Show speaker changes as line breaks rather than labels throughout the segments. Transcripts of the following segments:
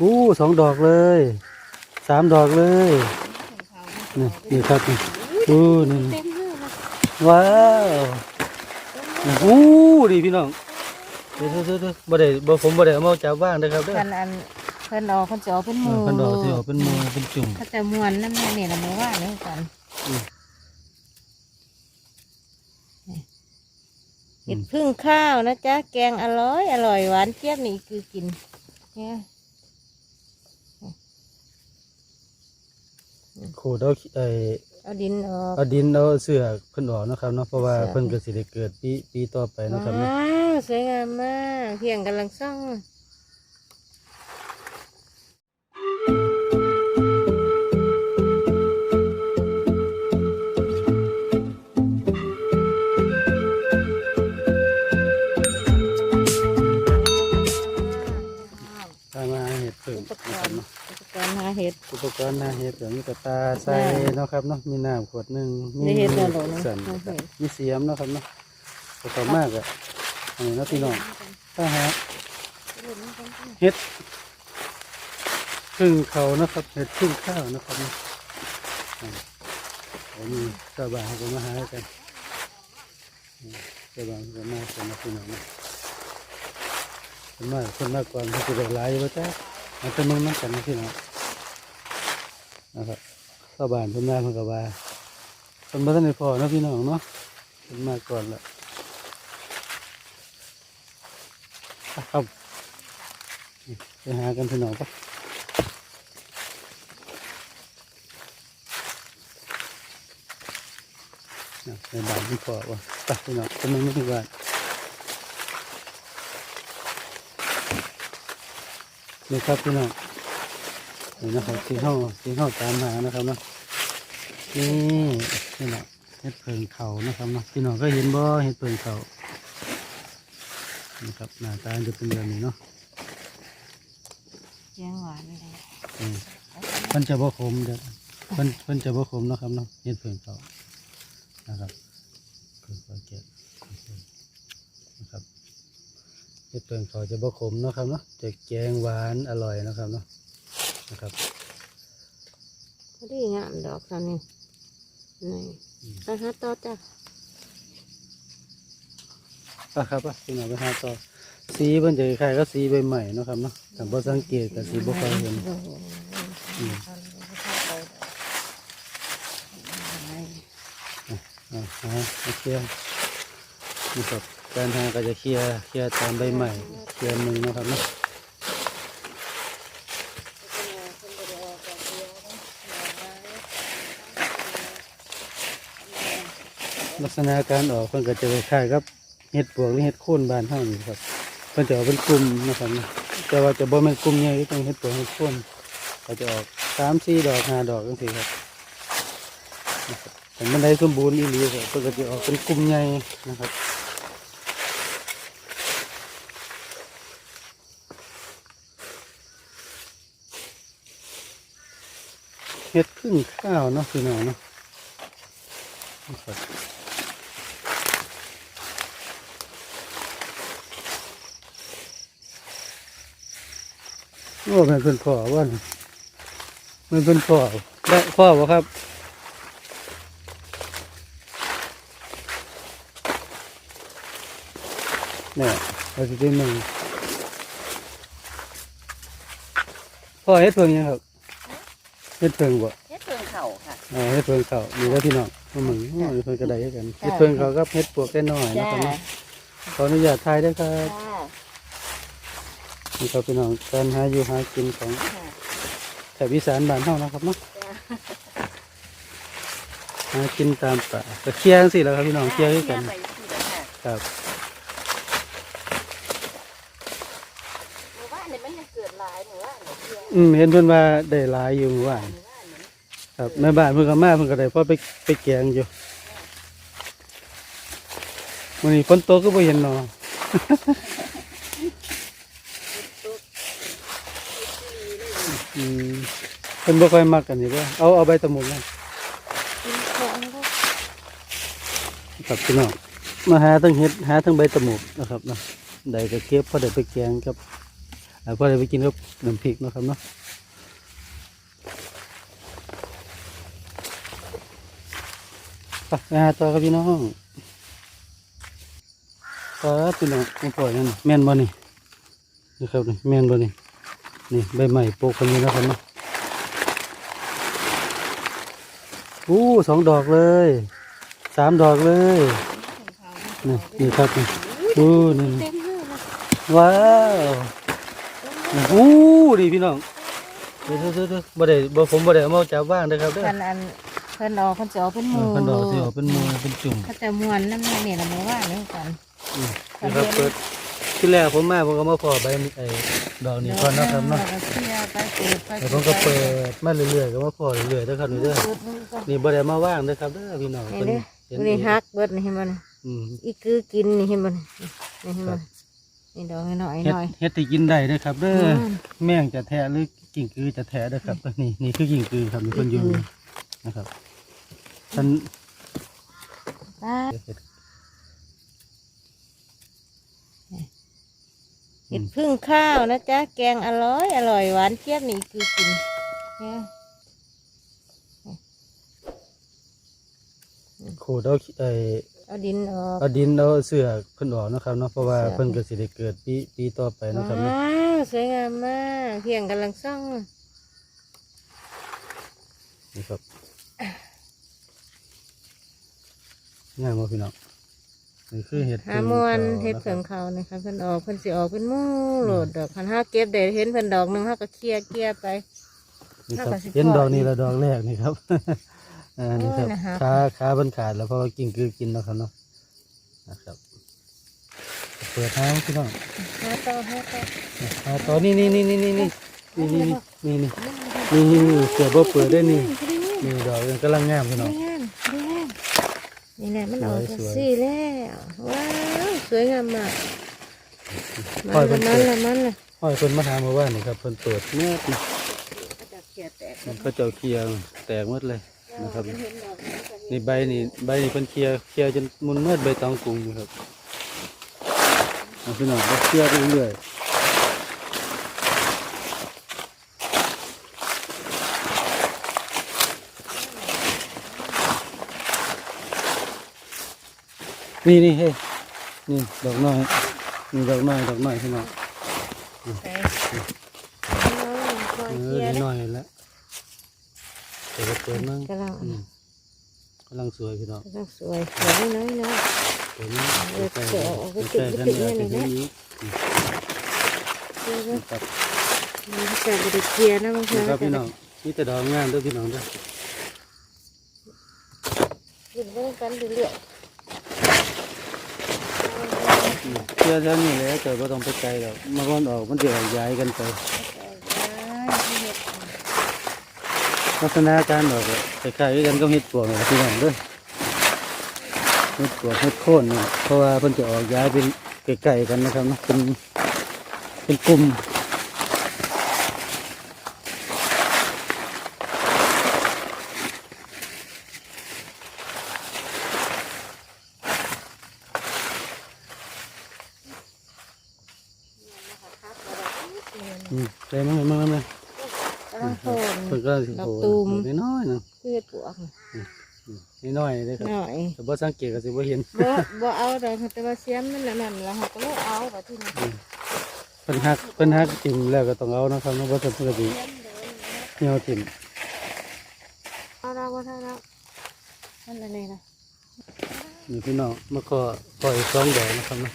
อู้สองดอกเลยสามดอกเลยนี่นี่ครับนี่อู้นี่
เต็มเลยนะ
ว้าวนี่อู้ดีพี่น้องเดี๋ยวเดี๋ยวเดี๋ยวบ่ได้บ่ผมบ่ได้เอามาจับว่างเด้อครับเด้อ
เพิ่นอันเพิ่นเอาเพิ่นจะเอาเป็นห
เอ
มู
อเพิ่นดอกสิออกเป็นหมูเป็นจุ่ม
เขาจะมวนน้ำมันนี่ละหมูว่านี่กัน
อืม
เห็ดพึ่งข้าวนะจ๊ะแกงอร่อยอร่อยหวานเจี๊ยบนี่คือกินเนี่ย
ขูดเอาไอ้
เอาดินออก
เอาดินเอาเสือกเพิ่นออกเนาะครับเนาะเพราะว่า
เสือก
เพิ่นก็สิได้เกิดปีปีต่อไปเนาะครับเนาะ
ว้าวสวยงามมากเพียงกำลังซ่อง
ห็ด
อุปกรณ์หาเห็ด
แบบมีกระตาใส่
ได้
เนาะครับเนาะมีน้ำขวดหนึงมี
ได้เห็ดแล้วเหรอเนาะ
สั่น
ได้เห็ด
มีเสียมเนาะครับเนาะก็ต่อมากอะอันนี้เนาะพี่น้องถ้าหาเห็ดพึ่งเขานะครับเห็ดพึ่งข้าวนะครับเนาะอ่าผมมีชาวบ้านเขาก็มาหากันอืมชาวบ้านเขาก็มากันนะพี่น้องเนาะคนมากคนมากก่อนเขาจะได้หลายอยู่ว่าจ้าเอาแต่มึงนั่งกันนะพี่น้อง นะครับชาวบ้านเพิ่นมาเพิ่นก็ว่าเพิ่นบ่ทันได้พอเนาะพี่น้องเนาะเพิ่นมาก่อนละครับไปหากันพี่น้องปะในบ้านพี่พอว่าไปพี่น้องจะมึงไม่ถึงบ้านนี่ครับพี่น้อง นี่นะครับที่ห้องที่ห้องตามหานะครับเนาะนี่นี่แหละเห็ดเพิงเขานะครับเนาะพี่น้องก็เห็นบ่เห็ดเพิงเขานี่ครับหน้าตาจะเป็นแบบนี้เนาะ
แกงหวานเลย
อืมเพิ่นจะบ่ขมเด้อเพิ่นเพิ่นจะบ่ขมเนาะครับเนาะเห็ดเพิงเขานะครับคือปลาเก็ดนะครับเห็ดเพิงเขาจะบ่ขมเนาะครับเนาะจะแกงหวานอร่อยนะครับเนาะ นะครับ
พอดีงามดอกตอนนี้นี่ไปหาต่อจ้ะ
อะครับอะพี่น้องไปหาต่อสีเพิ่นจะคล้ายๆก็สีใบใหม่เนาะครับเนาะแต่บ่สังเกตก็สีบ่ค่อยเห็น
โอ้โห
อืมอ่าฮะเคลียร์นี่ครับการหาก็จะเคลียร์เคลียร์ตามใบใหม่เคลียร์มือนะครับเนาะ ลักษณะการออกเพิ่นก็จะคล้ายๆกับเห็ดปวกหรือเห็ดโค่นบานเท่านี้ครับเพิ่นจะออกเป็นกลุ่มนะครับนะแต่ว่าจะบ่เป็นกลุ่มใหญ่ต้องเห็ดปวกเห็ดโค่นก็จะออกสามสี่ดอกห้าดอกจังซี่ครับแต่มันได้สมบูรณ์อีหลีครับเพื่อจะออกเป็นกลุ่มใหญ่นะครับเฮ็ดพึ่งข้าวเนาะพี่น้องเนาะนะครับ โอ้มันเป็นพ่อว่าน่ะมันเป็นพ่อได้พ่อวะครับเนี่ยเราจะเป็นหนึ่งพ่อเฮ็ดเพิงยังครับเฮ็ดเพิงบ่
เฮ็ดเพิ่งเข่าค่ะ
อ๋อเฮ็ดเพิงเขามีแล้วพี่น้องมามึงอ๋อเฮ็ดเพิงกระไดให้กัน
จ้ะ
เฮ็ดเพิงเขาก็เฮ็ดปวกได้น้อยนะครับเนาะขออนุญาตถ่ายด้วยครับ
จ้า
นี่ครับพี่น้องการหาอยู่หากินของแถบอีสานบ้านเฮานะครับเนาะหากินตามป่าก็เคลียร์จังซี่แหล้วครับพี่น้องเคลียร์ให้กันครับ
หมู่บ้านเนี่ยมันยังเกิดหลายหมู่บ้านเนี่ยเพียง
อืมเห็นเพิ่นว่าได้หลายอยู่เมื่อวาน
หมู่บ้านเนี่ย
ครับแม่บ้านเพิ่นก็มาเพิ่นก็ได้พอไปไปแกงอยู่วันนี้ฝนตกก็บ่เห็นเนาะ อืมเพิ่นบ่ค่อยมักกันนี่เด้อเอาเอาใบตะมุนนะ
กินของก็
ครับพี่น้องมาหาทั้งเห็ดหาทั้งใบตะมุกนะครับเนาะได้ก็เก็บพอได้ไปแกงกับแล้วพอได้ไปกินกับน้ำพริกนะครับเนาะไปหาต่อครับพี่น้องก็พี่น้องไม่ปล่อยนั่นแม่นบ่นี่นี่ครับนี่แม่นบ่นี่ นี่ใบใหม่โปกคนนี้นะครับเนาะอู้สองดอกเลยสามดอกเลยนี่นี่ครับนี่อู้นี่
เต็มเลยนะ
ว้าวโอ้ดีพี่น้องเดี๋ยวเดี๋ยวเดี๋ยวบ่ได้บ่ผมบ่ได้เอามาจับว่างนะครับเด้อ
เพิ่นอันเพิ่นออกเพิ่นจะออกเป็นห
เอ
มู
อเพิ่นดอกสิออกเป็นหมูเป็นจุ่ม
เขาจะมวนน้ำมันนี่ละมือว่านี่กัน
อืมนะครับเปิด ที่แรกผมมาผมก็มาพอใบไอ้ดอกนี้ก่อนเนาะครับเนาะ
แล้วก็เสียไปเปิดไป
แล้วผมก็เปิดมาเรื่อยๆก็มาพอเรื่อยๆเด้อครับนี่เด้อ
เปิดมันก็
นี่บ่ได้มาว่างเด้อครับเด้อพี่น้อง
นี่
เพิ่น
เด้อ
เห็น
นี่
เอง
ฮักเบิดนี่เห็นบ่นี่
อืม
อีคือกินนี่เห็นบ่นี่นี่เห็นบ่นี่นี่ดอกหน่อย
เฮ็ด
หน่อย
เฮ็ดที่กินได้เด้อครับเด้อ
อืม
แม่งจะแทะหรือกิ่งกือจะแทะเด้อครับนี่นี่คือกิ่งกือครับมีเพิ่นอยู่
อืม
นะครับท่าน
ป้า เห็ดพึ่งข้าวนะจ๊ะ แกงอร่อย อร่อยหวานเจี๊ยบนี่คือกินเนี่ย
โคดเอาไอ้
เอาดินออก
เอาดินเอาเสือเพิ่นออกเนาะครับเนาะเพราะว่า
เสือ
เพิ่นก็สิได้เกิดปีปีต่อไปเนาะครับเนาะ
ว้าวสวยงามมากเพียงกำลังซ่อง
นี่ครับงามบ่พี่น้อง นี่คือเห็ด
หามวนเห็ด
เพิ่
เผิ
ง
งเขานะคะเพิ่นออกเพิ่นสิออกเป็นหมู่โหลดดอกคันห้าเก็บได้เห็นเพิ่นดอกหนึงห้าก็เคลียร์เคลียร์ไป
นี่ครับ
น่าจะสิ
เห็น
พอ
ดอกนี้
อีก
ละดอกแรกนี่ครับ อ่านี่ครับ
โอ้ยนะคะ
ขาขาเพิ่นขาดแล้วเพราะว่ากิ่งคือกินเนาะครับเนาะนะครับ เปิดทางพี่น้อง
ห้าต่อห้าต่อ
หาต่อนี่นี่นี่นี่นี่นี่นี่นี่นี่นี่นี่นี่นี่เสือบ่เปิดได้นี่นี่ดอกยังกำลังงามพี่น้อง
ดีงามดีงาม นี่แหละมันออก
ส
จัง
วย
สี่แล้วว้าวสวยงามมาก
ปล่
มั
อย
น
เพิ่
ละ
น
มัน
เปิด
ละมันละ
ห้อยเพิ่นมาถามมาว่านี่ครับเพิ่นเปิดแม่นะ
จะเขียแตก
มันก็เจ้าเคลียร์แตกหมดเลยนะครับ
เห็นดอกนี้ก็
นี่ใบนี่ใบนี่เพิ่นเคลียร์เคลียร์จนมุนเมื่อใบตองกรุงอยู่ครับเอาพี่น้องก็เคลียร์ไปเรื่อย นี่นี่เฮ้ยนี่ดอกน้อยนี่ดอกน้อยดอกน้อยพี่น้อง
ไปน้อยคอย
เอ
เคลี
อย
ร์
น้
นะ
อยแล้วเปิดเปิดมั่ง
กำลัง
อืมกำลังสวยพี่น้อง
กำลังสวยสวยน้อยน้อย
เดี๋ยวนี้
เออ
ใกล้
เดี๋ยวเอาไป
ใกล้
ติด
กัน
ติด
อาจ
ไว้
จะ
หน่อยนะ
เห็นนี้
เคลียร์
ครับ
มันจะบริเคลียร์นะบางที
นี่ครับพี่น้องนี่แต่ดอกงามเด้วยพี่น้องเด้วย
กินเรื่องกันเรื่อย
เชื่อท่านนี่แหละแต่ก็ต้องไปไกลแล้วมาก่อนออกมันจะย้ายกันไป
ๆ
ลักษณะการออกก็คล้ายๆกันก็เห็ดปวกนี่แหละพี่น้องด้วยเห็ดปวกเห็ดโค่นนี่เพราะว่ามันจะออกย้ายเป็นไกลๆกันนะครับเป็นเป็นกลุ่ม อืมใจมั้งมั้งมั้ง
กำลังโผล่
เพิ่นก็สิ
ดอก
โผ
ตู
ล่
ม
ดอกน้อยๆนึง
เพื่อปลวก
นี่น้อยๆเลยครับ
หน่อย
แต่บ่สังเกตก็สิบ่เห็น
บ่บ่เอาดอกแต่ว่าเสียมนั่นน่ะนั่นแล้วเขาก็เลยเอาแบบที่นี่
เพิ่นฮักเพิ่นฮักทิ่มแล้วก็ต้องเอานะครับเนาะบ่ซั่นเพิ่นก็สิเหี่ยวทิ่ม
เอาเราบ่เท่าเรานั่นอะไรนะ
นี่พี่น้องมาขอขออีกสองดอกนะครับเนาะ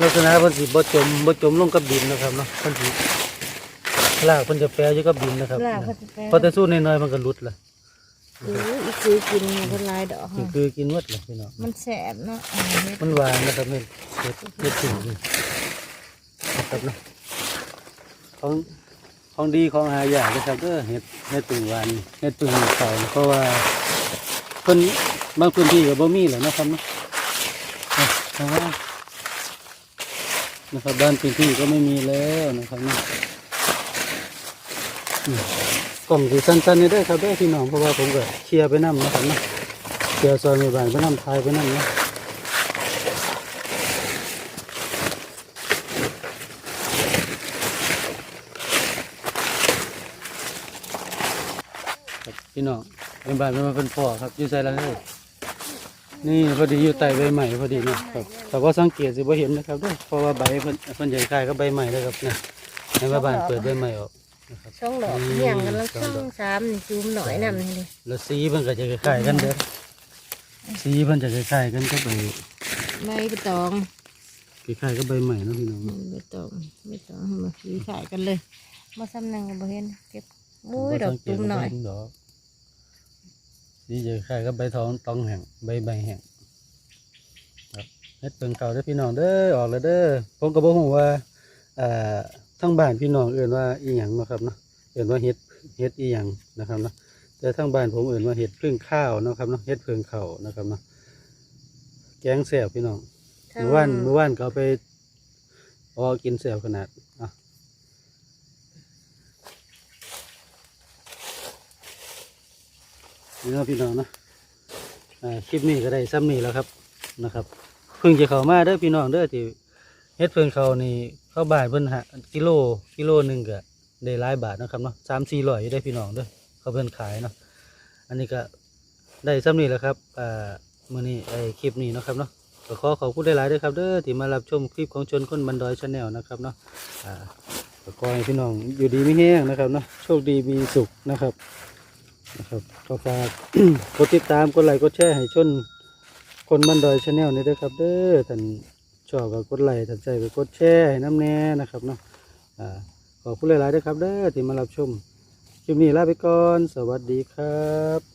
ลักษณะเพิ่นสิบ่จมบ่จมลงกับดินนะครับเนาะเพิ่นสิ รากเพิ่นจะแปรอยู่กับดินนะครับ
ลากเขาจะแปล
พอแต่สู้น้อยๆมันก็หลุดละ
อืออีกคือกินเนี่ยเป็นลายดอก
นี่
ค่ะ
คือกินหมดเลยพี่น้อง
มันแสบเนาะอันนี้
มันหวานนะครับนี่เฮ็ดเฮ็ดถึงนี่นะครับเนาะของของดีของหายากนะครับเด้อเฮ็ดเฮ็ดตึงหวานเฮ็ดตึงเขาเพราะว่าเพิ่นบางพื้นที่ก็บ่มีแหละนะครับเนาะนะเพราะว่านะครับบ้านพื้นที่ก็ไม่มีแล้วนะครับเนาะอืม กล่องสีสั้นๆนี่ได้ครับได้พี่น้องเพราะว่าผมก็เคลียร์ไปนั่มนะครับนะเคลียร์ซอยไม่บานไปนั่มทายไปนั่มนะพี่น้องเป็นบานมันมาเป็นพ่อครับอยู่ใส่ละเลยนี่พอดีอยู่ใต้ใบใหม่พอดีเนาะครับแต่ว่าสังเกตสิบ่เห็นนะครับด้วยเพราะว่าใบมันมันใหญ่คลายก็ใบใหม่เลยครับเนี่ยในบ้านเปิดใบใหม่ออก นะครับ
ช่องดอก
อืม
เหี่ยงกันแล้ว
ช่
ช่
อ
องง
ดอก
สามนี่ซูมหน่อยนำนี่เลย
แล้วสีเพิ่นก็จะคล้ายๆกันเด้อสีเพิ่นจะคล้ายๆกันกับใบ
ใบใบตอง
คล้ายๆกับใบใหม่เนาะพี่น้อง
อืมใบตองใบตองให้มาสีขายกันเลยมาซ้ำนังกันบ่เห็นเก็บมุ้ยดอกตุ้มหน่อย
ดอกสีจะคล้ายกับใบทองตองแห้งใบใบแห้งครับเฮ็ดเพิ่งเขาเด้อพี่น้องเด้อออกแล้วเด้อผมก็บ่ฮู้ว่าเอ่อ ทั้งบ้านพี่น้องเอื่นว่าอีหยังเนาะครับเนาะเอื่นว่าเฮ็ดเฮ็ดอีหยังนะครับเนาะแต่ทั้งบ้านผมเอื่นว่าเฮ็ดพึ่งข้าวเนาะครับเนาะเฮ็ดเพิ่งเขานะครับเนาะแกงแซ่บพี่น้องเมื่อวานเมื่อวานก็เอาไปออกินแซ่บขนาดอะนี่เนาะพี่น้องเนาะอ่าคลิปนี้ก็ได้ซ้ำนี่แล้วครับนะครับ เพิ่งจะเข้ามาเด้อพี่น้องเด้อที่เฮ็ดเพิ่งเขานี่ เข้าบ้านเพิ่นหากิโลกิโลหนึ่งก็ได้หลายบาทนะครับเนาะสามสี่ร้อยยู่ได้พี่น้องด้อเขาเพิ่นขายเนาะอันนี้ก็ได้ซ้ำนี่แหล้วครับอ่ามือนี้ไอคลิปนี้นะครับเนาะก็ขอขอบคุณหลายๆด้วยครับเด้อที่มารับชมคลิปของชนคนบันดอยชาแนลนะครับเนาะอ่าก็ขอให้พี่น้องอยู่ดีไม่แห้งนะครับเนาะโชคดีมีสุขนะครับนะครับก็ฝากกดติดตามกดไลค์กดแชร์ให้ชนคนบันดอยชาแนลนี่ด้วยครับเด้อท่าน ชอบก็กดไลค์ถ้าใจก็กดแชร์ให้น้ำแน่นะครับเนาะอ่าขอบคุณหลายๆด้วยครับเด้อที่มารับชมคลิปนี้ลาไปก่อน สวัสดีครับ